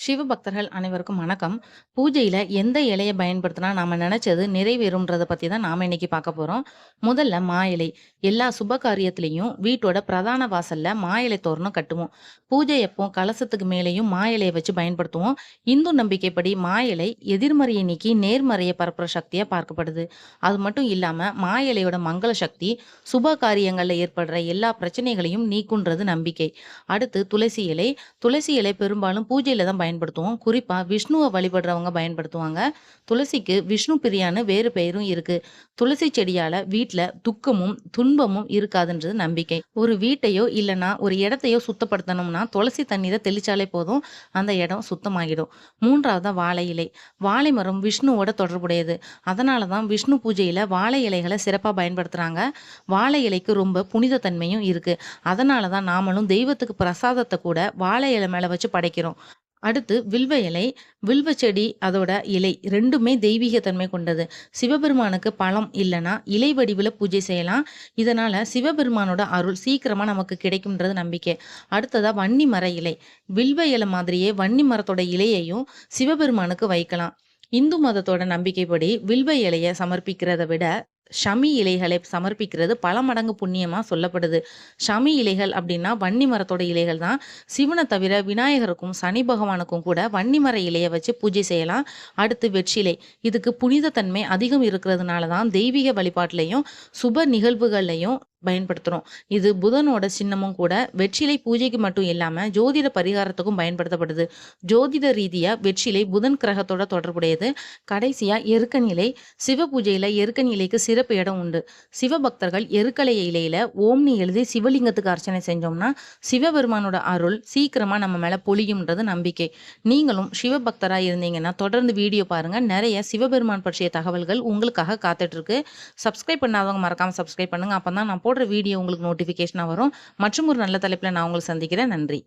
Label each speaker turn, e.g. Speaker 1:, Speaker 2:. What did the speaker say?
Speaker 1: சிவ பக்தர்கள் அனைவருக்கும் வணக்கம். பூஜையில் எந்த இலையை பயன்படுத்தினா நாம் நினச்சது நிறைவேறும்ன்றதை பற்றி தான் நாம் இன்னைக்கு பார்க்க போகிறோம் முதல்ல மா இலை. எல்லா சுப காரியத்துலேயும் வீட்டோட பிரதான வாசலில் மா இலை தோரணம் கட்டுவோம். பூஜை எப்போ கலசத்துக்கு மேலேயும் மா இலையை வச்சு பயன்படுத்துவோம். இந்து நம்பிக்கைப்படி மா இலை எதிர்மறையை நீக்கி நேர்மறையை பரப்புகிற சக்தியாக பார்க்கப்படுது. அது மட்டும் இல்லாமல் மா இலையோட மங்கள சக்தி சுப காரியங்களில் ஏற்படுற எல்லா பிரச்சனைகளையும் நீக்குன்றது நம்பிக்கை. அடுத்து துளசி இலை. துளசி இலை பெரும்பாலும் பூஜையில் தான் பயன்படுத்துவோம். குறிப்பாக விஷ்ணுவை வழிபடுறவங்க பயன்படுத்துவாங்க. துளசிக்கு விஷ்ணு பிரியான்னு வேறு பெயரும் இருக்கு. துளசி செடியால வீட்டில் துக்கமும், துன்பமும் இருக்காதுன்றது நம்பிக்கை. ஒரு வீட்டையோ இல்லைன்னா ஒரு இடத்தையோ சுத்தப்படுத்தணும்னா துளசி தண்ணீரை தெளிச்சாலே போதும். அந்த இடம் சுத்தமாகிடும். மூன்றாவதாக வாழை இலை. வாழை மரம் விஷ்ணுவோட தொடர்புடையது. அதனால தான் விஷ்ணு பூஜையில் வாழை இலைகளை சிறப்பாக பயன்படுத்துறாங்க. வாழை இலைக்கு ரொம்ப புனித தன்மையும் இருக்கு. அதனால தான் நாமளும் தெய்வத்துக்கு பிரசாதத்தை கூட வாழை இலை மேல வச்சு படைக்கிறோம். அடுத்து வில்வ இலை. வில்வ செடி, அதோட இலை ரெண்டுமே தெய்வீக தன்மை கொண்டது. சிவபெருமானுக்கு பழம் இல்லைன்னா இலை வடிவில் பூஜை செய்யலாம். இதனால சிவபெருமானோட அருள் சீக்கிரமா நமக்கு கிடைக்கும்ன்றது நம்பிக்கை. அடுத்ததா வன்னி மர இலை. வில்வ இலை மாதிரியே வன்னி மரத்தோட இலையையும் சிவபெருமானுக்கு வைக்கலாம். இந்து மதத்தோட நம்பிக்கைப்படி வில்வ இலையை சமர்ப்பிக்கிறத விட ஷமி இலைகளை சமர்ப்பிக்கிறது பல மடங்கு புண்ணியமாக சொல்லப்படுது. ஷமி இலைகள் அப்படின்னா வன்னி மரத்தோட இலைகள் தான். சிவனை தவிர விநாயகருக்கும், சனி பகவானுக்கும் கூட வன்னி மர இலையை வச்சு பூஜை செய்யலாம். அடுத்து வெற்றிலை. இதுக்கு புனிதத்தன்மை அதிகம் இருக்கிறதுனால தான் தெய்வீக வழிபாட்டிலையும் சுப நிகழ்வுகள்லையும் பயன்படுத்துறோம். இது புதனோட சின்னமும் கூட. வெற்றிலை பூஜைக்கு மட்டும் இல்லாம ஜோதிட பரிகாரத்துக்கும் பயன்படுத்தப்படுது. ஜோதிட ரீதியா வெற்றிலை புதன் கிரகத்தோட தொடர்புடையது. கடைசியா எருக்கநிலை சிவ பூஜையில எருக்கநிலைக்கு சிறப்பு இடம் உண்டு. சிவபக்தர்கள் எருக்கலை இலையில ஓம்னி எழுதி சிவலிங்கத்துக்கு அர்ச்சனை செஞ்சோம்னா, சிவபெருமானோட அருள் சீக்கிரமா நம்ம மேல பொழியும்ன்றது நம்பிக்கை. நீங்களும் சிவபக்தரா இருந்தீங்கன்னா தொடர்ந்து வீடியோ பாருங்க. நிறைய சிவபெருமான் பற்றிய தகவல்கள் உங்களுக்காக காத்துட்டு இருக்கு. சப்ஸ்கிரைப் பண்ணாதவங்க மறக்காம சப்ஸ்கிரைப் பண்ணுங்க. அப்பதான் நான் போடுற வீடியோ உங்களுக்கு நோட்டிஃபிகேஷனாக வரும். மற்றும் ஒரு நல்ல தலைப்பில் நான் உங்களை சந்திக்கிறேன். நன்றி.